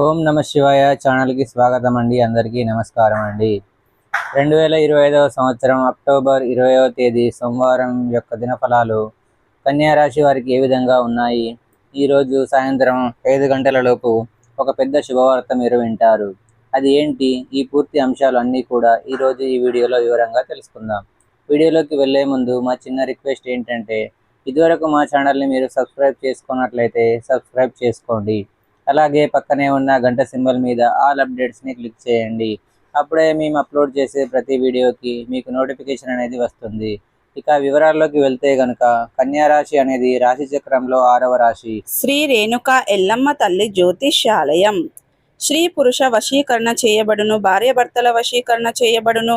ఓం నమ శివాయ ఛానల్కి స్వాగతం అండి అందరికీ నమస్కారం అండి. రెండు వేల ఇరవై ఐదవ సంవత్సరం అక్టోబర్ ఇరవైవ తేదీ సోమవారం యొక్క దినఫలాలు కన్యా రాశి వారికి ఏ విధంగా ఉన్నాయి? ఈరోజు సాయంత్రం ఐదు గంటలలోపు ఒక పెద్ద శుభవార్త మీరు వింటారు. అది ఏంటి? ఈ పూర్తి అంశాలు అన్నీ కూడా ఈరోజు ఈ వీడియోలో వివరంగా తెలుసుకుందాం. వీడియోలోకి వెళ్ళే ముందు మా చిన్న రిక్వెస్ట్ ఏంటంటే ఇదివరకు మా ఛానల్ని మీరు సబ్స్క్రైబ్ చేసుకున్నట్లయితే సబ్స్క్రైబ్ చేసుకోండి. అలాగే పక్కనే ఉన్న గంట సింబల్ మీద ఆల్ అప్డేట్స్ని క్లిక్ చేయండి. అప్పుడే మేము అప్లోడ్ చేసే ప్రతి వీడియోకి మీకు నోటిఫికేషన్ అనేది వస్తుంది. ఇక వివరాల్లోకి వెళ్తే గనుక కన్యారాశి అనేది రాశి చక్రంలో ఆరవ రాశి. శ్రీ రేణుక ఎల్లమ్మ తల్లి జ్యోతిష్యాలయం. స్త్రీ పురుష వశీకరణ చేయబడును భార్యాభర్తల వశీకరణ చేయబడును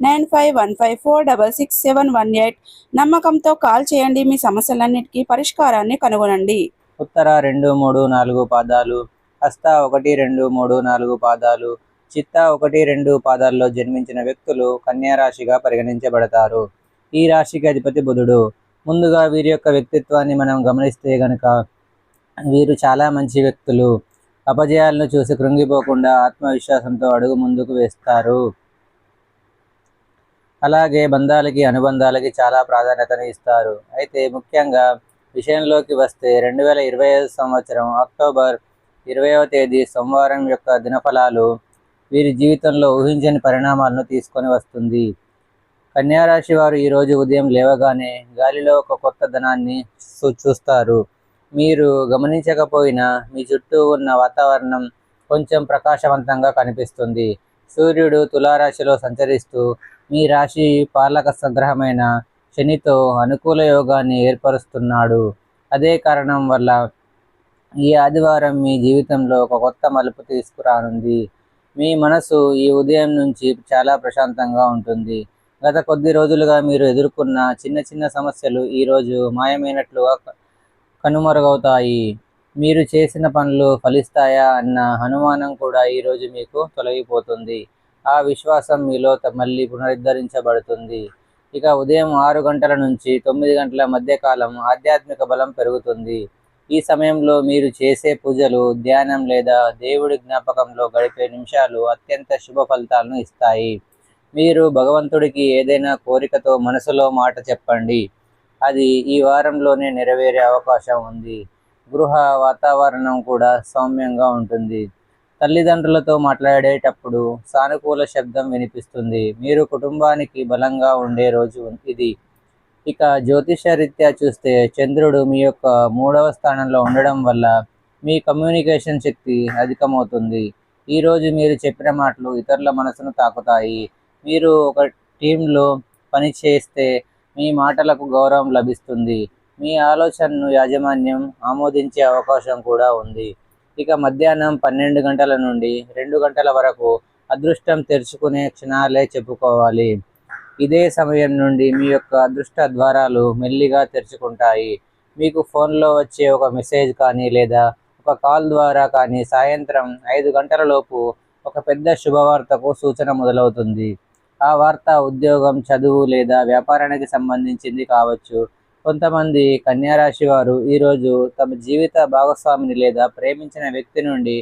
nine five one five four double six seven one eight నమ్మకంతో కాల్ చేయండి. మీ సమస్యలన్నిటికీ పరిష్కారాన్ని కనుగొనండి. ఉత్తర రెండు మూడు నాలుగు పాదాలు హస్త ఒకటి రెండు మూడు నాలుగు పాదాలు చిత్త ఒకటి రెండు పాదాల్లో జన్మించిన వ్యక్తులు కన్యా రాశిగా పరిగణించబడతారు. ఈ రాశికి అధిపతి బుధుడు. ముందుగా వీరి యొక్క వ్యక్తిత్వాన్ని మనం గమనిస్తే గనక వీరు చాలా మంచి వ్యక్తులు. అపజయాలను చూసి కృంగిపోకుండా ఆత్మవిశ్వాసంతో అడుగు ముందుకు వేస్తారు. అలాగే బంధాలకి అనుబంధాలకి చాలా ప్రాధాన్యతను ఇస్తారు. అయితే ముఖ్యంగా విషయంలోకి వస్తే రెండు వేల ఇరవై ఐదు సంవత్సరం అక్టోబర్ ఇరవైవ తేదీ సోమవారం యొక్క దినఫలాలు వీరి జీవితంలో ఊహించని పరిణామాలను తీసుకొని వస్తుంది. కన్యారాశి వారు ఈరోజు ఉదయం లేవగానే గాలిలో ఒక కొత్త ధనాన్ని చూస్తారు. మీరు గమనించకపోయినా మీ చుట్టూ ఉన్న వాతావరణం కొంచెం ప్రకాశవంతంగా కనిపిస్తుంది. సూర్యుడు తులారాశిలో సంచరిస్తూ మీ రాశి పాలక సంగ్రహమైన శనితో అనుకూల యోగాన్ని ఏర్పరుస్తున్నాడు. అదే కారణం వల్ల ఈ ఆదివారం మీ జీవితంలో ఒక కొత్త మలుపు తీసుకురానుంది. మీ మనసు ఈ ఉదయం నుంచి చాలా ప్రశాంతంగా ఉంటుంది. గత కొద్ది రోజులుగా మీరు ఎదుర్కొన్న చిన్న చిన్న సమస్యలు ఈరోజు మాయమైనట్లుగా కనుమరుగవుతాయి. మీరు చేసిన పనులు ఫలిస్తాయా అన్న అనుమానం కూడా ఈరోజు మీకు తొలగిపోతుంది. ఆ విశ్వాసం మీలో త- మళ్ళీ పునరుద్ధరించబడుతుంది. ఇక ఉదయం ఆరు గంటల నుంచి తొమ్మిది గంటల మధ్య కాలం ఆధ్యాత్మిక బలం పెరుగుతుంది. ఈ సమయంలో మీరు చేసే పూజలు ధ్యానం లేదా దేవుడి జ్ఞాపకంలో గడిపే నిమిషాలు అత్యంత శుభ ఫలితాలను ఇస్తాయి. మీరు భగవంతుడికి ఏదైనా కోరికతో మనసులో మాట చెప్పండి. అది ఈ వారంలోనే నెరవేరే అవకాశం ఉంది. గృహ వాతావరణం కూడా సౌమ్యంగా ఉంటుంది. తల్లిదండ్రులతో మాట్లాడేటప్పుడు సానుకూల శబ్దం వినిపిస్తుంది. మీరు కుటుంబానికి బలంగా ఉండే రోజు ఇది. ఇక జ్యోతిష రీత్యా చూస్తే చంద్రుడు మీ యొక్క మూడవ స్థానంలో ఉండడం వల్ల మీ కమ్యూనికేషన్ శక్తి అధికమవుతుంది. ఈరోజు మీరు చెప్పిన మాటలు ఇతరుల మనసును తాకుతాయి. మీరు ఒక టీంలో పని చేస్తే మీ మాటలకు గౌరవం లభిస్తుంది. మీ ఆలోచనను యాజమాన్యం ఆమోదించే అవకాశం కూడా ఉంది. ఇక మధ్యాహ్నం పన్నెండు గంటల నుండి రెండు గంటల వరకు అదృష్టం తెరుచుకునే క్షణాలే చెప్పుకోవాలి. ఇదే సమయం నుండి మీ యొక్క అదృష్ట ద్వారాలు మెల్లిగా తెరుచుకుంటాయి. మీకు ఫోన్లో వచ్చే ఒక మెసేజ్ కానీ లేదా ఒక కాల్ ద్వారా కానీ సాయంత్రం ఐదు గంటలలోపు ఒక పెద్ద శుభవార్తకు సూచన మొదలవుతుంది. ఆ వార్త ఉద్యోగం చదువు లేదా వ్యాపారానికి సంబంధించింది కావచ్చు కొంతమంది కన్యారాశి వారు ఈరోజు తమ జీవిత భాగస్వామిని లేదా ప్రేమించిన వ్యక్తి నుండి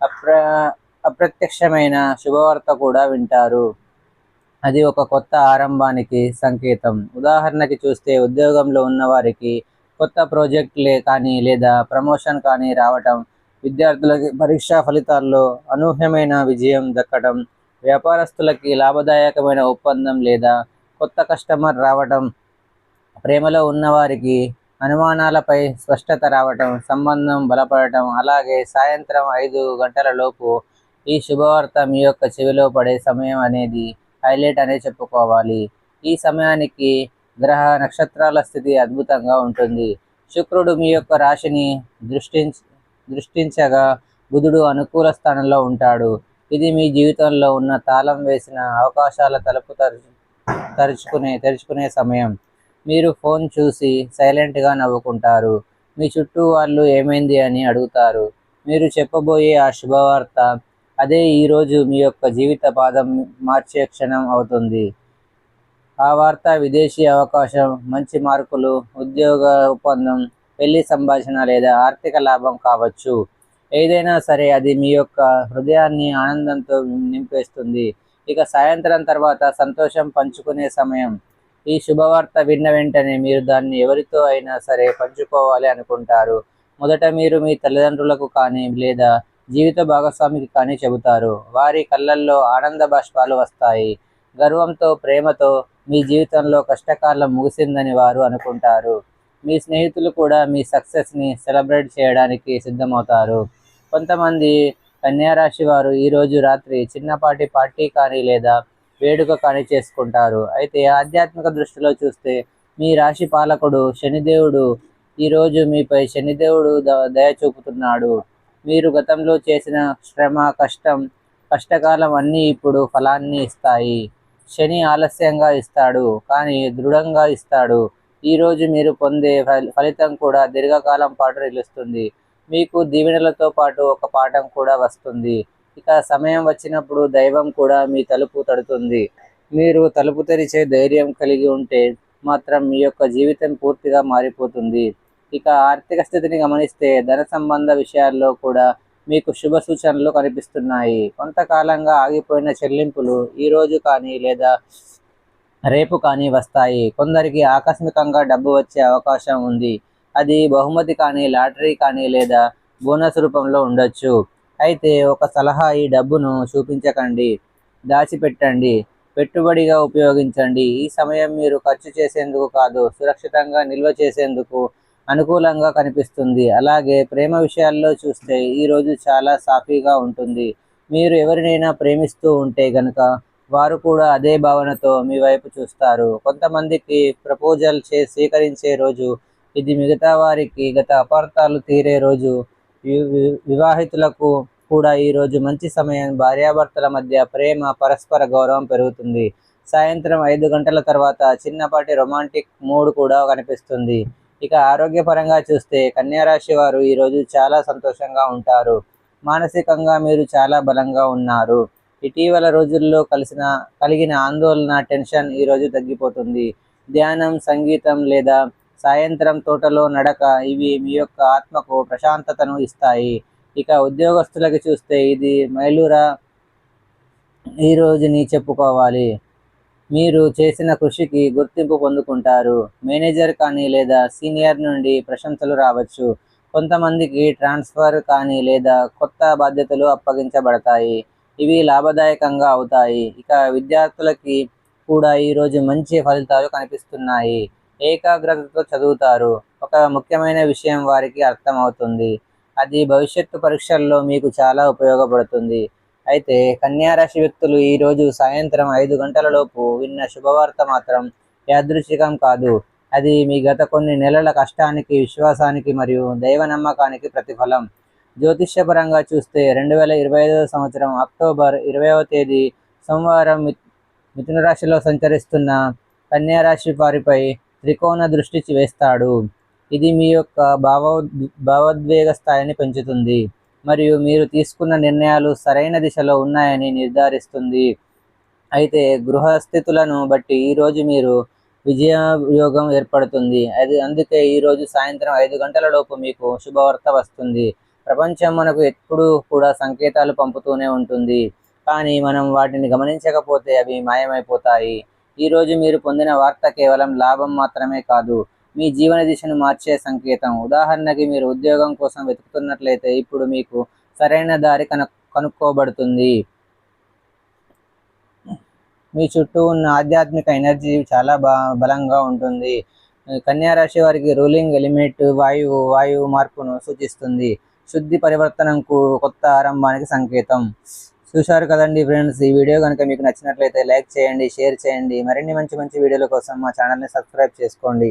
అప్ర అప్రత్యక్షమైన శుభవార్త కూడా వింటారు. అది ఒక కొత్త ఆరంభానికి సంకేతం. ఉదాహరణకి చూస్తే ఉద్యోగంలో ఉన్నవారికి కొత్త ప్రాజెక్టులే కానీ లేదా ప్రమోషన్ కానీ రావటం విద్యార్థులకి పరీక్షా ఫలితాల్లో అనూహ్యమైన విజయం దక్కడం వ్యాపారస్తులకి లాభదాయకమైన ఒప్పందం లేదా కొత్త కస్టమర్ రావటం ప్రేమలో ఉన్నవారికి అనుమానాలపై స్పష్టత రావటం సంబంధం బలపడటం అలాగే సాయంత్రం ఐదు గంటల లోపు ఈ శుభవార్త మీ యొక్క చెవిలో పడే సమయం అనేది హైలైట్ అనే చెప్పుకోవాలి. ఈ సమయానికి గ్రహ నక్షత్రాల స్థితి అద్భుతంగా ఉంటుంది. శుక్రుడు మీ యొక్క రాశిని దృష్టించ దృష్టించగా బుధుడు అనుకూల స్థానంలో ఉంటాడు. ఇది మీ జీవితంలో ఉన్న తాళం వేసిన అవకాశాల తలుపు తరుచు తరుచుకునే తెరుచుకునే సమయం. మీరు ఫోన్ చూసి సైలెంట్గా నవ్వుకుంటారు. మీ చుట్టూ వాళ్ళు ఏమైంది అని అడుగుతారు. మీరు చెప్పబోయే ఆ శుభవార్త అదే ఈరోజు మీ యొక్క జీవిత పాదం మార్చే క్షణం అవుతుంది. ఆ వార్త విదేశీ అవకాశం మంచి మార్కులు ఉద్యోగ ఒప్పందం పెళ్ళి సంభాషణ లేదా ఆర్థిక లాభం కావచ్చు. ఏదైనా సరే అది మీ యొక్క హృదయాన్ని ఆనందంతో నింపేస్తుంది. ఇక సాయంత్రం తర్వాత సంతోషం పంచుకునే సమయం. ఈ శుభవార్త విన్న వెంటనే మీరు దాన్ని ఎవరితో అయినా సరే పంచుకోవాలి అనుకుంటారు. మొదట మీరు మీ తల్లిదండ్రులకు కానీ లేదా జీవిత భాగస్వామికి కానీ చెబుతారు. వారి కళ్ళల్లో ఆనంద బాష్పాలు వస్తాయి. గర్వంతో ప్రేమతో మీ జీవితంలో కష్టకాలం ముగిసిందని వారు అనుకుంటారు. మీ స్నేహితులు కూడా మీ సక్సెస్ని సెలబ్రేట్ చేయడానికి సిద్ధమవుతారు. కొంతమంది కన్యారాశి వారు ఈరోజు రాత్రి చిన్నపాటి పార్టీ కానీ లేదా వేడుక కానీ చేసుకుంటారు. అయితే ఆధ్యాత్మిక దృష్టిలో చూస్తే మీ రాశి పాలకుడు శనిదేవుడు ఈరోజు మీపై శనిదేవుడు ద- దయ చూపుతున్నాడు. మీరు గతంలో చేసిన శ్రమ కష్టం కష్టకాలం అన్నీ ఇప్పుడు ఫలాన్ని ఇస్తాయి. శని ఆలస్యంగా ఇస్తాడు కానీ దృఢంగా ఇస్తాడు. ఈరోజు మీరు పొందే ఫలి- ఫలితం కూడా దీర్ఘకాలం పాటు నిలుస్తుంది. మీకు దీవెనలతో పాటు ఒక పాఠం కూడా వస్తుంది. ఇక సమయం వచ్చినప్పుడు దైవం కూడా మీ తలుపు తడుతుంది. మీరు తలుపు తెరిచే ధైర్యం కలిగి ఉంటే మాత్రం మీ యొక్క జీవితం పూర్తిగా మారిపోతుంది. ఇక ఆర్థిక స్థితిని గమనిస్తే ధన సంబంధ విషయాల్లో కూడా మీకు శుభ సూచనలు కనిపిస్తున్నాయి. కొంతకాలంగా ఆగిపోయిన చెల్లింపులు ఈరోజు కానీ లేదా రేపు కానీ వస్తాయి. కొందరికి ఆకస్మికంగా డబ్బు వచ్చే అవకాశం ఉంది. అది బహుమతి కానీ లాటరీ కానీ లేదా బోనస్ రూపంలో ఉండొచ్చు. అయితే ఒక సలహా ఈ డబ్బును చూపించకండి దాచిపెట్టండి పెట్టుబడిగా ఉపయోగించండి. ఈ సమయం మీరు ఖర్చు చేసేందుకు కాదు సురక్షితంగా నిల్వ చేసేందుకు అనుకూలంగా కనిపిస్తుంది. అలాగే ప్రేమ విషయాల్లో చూస్తే ఈ రోజు చాలా సాఫీగా ఉంటుంది. మీరు ఎవరినైనా ప్రేమిస్తూ ఉంటే గనక వారు కూడా అదే భావనతో మీ వైపు చూస్తారు. కొంతమందికి ప్రపోజల్ చే స్వీకరించే రోజు ఇది మిగతా వారికి గత అపార్థాలు తీరే రోజు వివాహితులకు కూడా ఈరోజు మంచి సమయం. భార్యాభర్తల మధ్య ప్రేమ పరస్పర గౌరవం పెరుగుతుంది. సాయంత్రం ఐదు గంటల తర్వాత చిన్నపాటి రొమాంటిక్ మూడ్ కూడా కనిపిస్తుంది. ఇక ఆరోగ్యపరంగా చూస్తే కన్యారాశి వారు ఈరోజు చాలా సంతోషంగా ఉంటారు. మానసికంగా మీరు చాలా బలంగా ఉన్నారు. ఇటీవల రోజుల్లో కలిసిన కలిగిన ఆందోళన టెన్షన్ ఈ రోజు తగ్గిపోతుంది. ధ్యానం సంగీతం లేదా సాయంత్రం తోటలో నడక ఇవి మీ యొక్క ఆత్మకు ప్రశాంతతను ఇస్తాయి. ఇక ఉద్యోగస్తులకి చూస్తే ఇది మైలూరా ఈ రోజుని చెప్పుకోవాలి. మీరు చేసిన కృషికి గుర్తింపు పొందుకుంటారు. మేనేజర్ కానీ లేదా సీనియర్ నుండి ప్రశంసలు రావచ్చు. కొంతమందికి ట్రాన్స్ఫర్ కానీ లేదా కొత్త బాధ్యతలు అప్పగించబడతాయి. ఇవి లాభదాయకంగా అవుతాయి. ఇక విద్యార్థులకి కూడా ఈరోజు మంచి ఫలితాలు కనిపిస్తున్నాయి. ఏకాగ్రతతో చదువుతారు. ఒక ముఖ్యమైన విషయం వారికి అర్థమవుతుంది. అది భవిష్యత్తు పరీక్షల్లో మీకు చాలా ఉపయోగపడుతుంది. అయితే కన్యారాశి వ్యక్తులు ఈరోజు సాయంత్రం ఐదు గంటలలోపు విన్న శుభవార్త మాత్రం యాదృచ్ఛికం కాదు. అది మీ గత కొన్ని నెలల కష్టానికి విశ్వాసానికి మరియు దైవ నమ్మకానికి ప్రతిఫలం. జ్యోతిష్యపరంగా చూస్తే రెండు వేల ఇరవై ఐదవ సంవత్సరం అక్టోబర్ ఇరవైవ తేదీ సోమవారం మి- మిథున రాశిలో సంచరిస్తున్న కన్యారాశి వారిపై త్రికోణ దృష్టి వేస్తాడు. ఇది మీ యొక్క భావ భావోద్వేగ స్థాయిని పెంచుతుంది. మరియు మీరు తీసుకున్న నిర్ణయాలు సరైన దిశలో ఉన్నాయని నిర్ధారిస్తుంది. అయితే గృహస్థితులను బట్టి ఈరోజు మీరు విజయయోగం ఏర్పడుతుంది. అది అందుకే ఈరోజు సాయంత్రం ఐదు గంటల లోపు మీకు శుభవార్త వస్తుంది. ప్రపంచం మనకు ఎప్పుడూ కూడా సంకేతాలు పంపుతూనే ఉంటుంది. కానీ మనం వాటిని గమనించకపోతే అవి మాయమైపోతాయి. ఈరోజు మీరు పొందిన వార్త కేవలం లాభం మాత్రమే కాదు మీ జీవన దిశను మార్చే సంకేతం. ఉదాహరణకి మీరు ఉద్యోగం కోసం వెతుకుతున్నట్లయితే ఇప్పుడు మీకు సరైన దారి కను కనుక్కోబడుతుంది. మీ చుట్టూ ఉన్న ఆధ్యాత్మిక ఎనర్జీ చాలా బా బలంగా ఉంటుంది. కన్యా రాశి వారికి రూలింగ్ ఎలిమెంట్ వాయువు వాయువు మార్పును సూచిస్తుంది. శుద్ధి పరివర్తనంకు కొత్త ఆరంభానికి సంకేతం. చూశారు కదండి ఫ్రెండ్స్ ఈ వీడియో కనుక మీకు నచ్చినట్లయితే లైక్ చేయండి షేర్ చేయండి. మరిన్ని మంచి మంచి వీడియోల కోసం మా ఛానల్ని సబ్స్క్రైబ్ చేసుకోండి.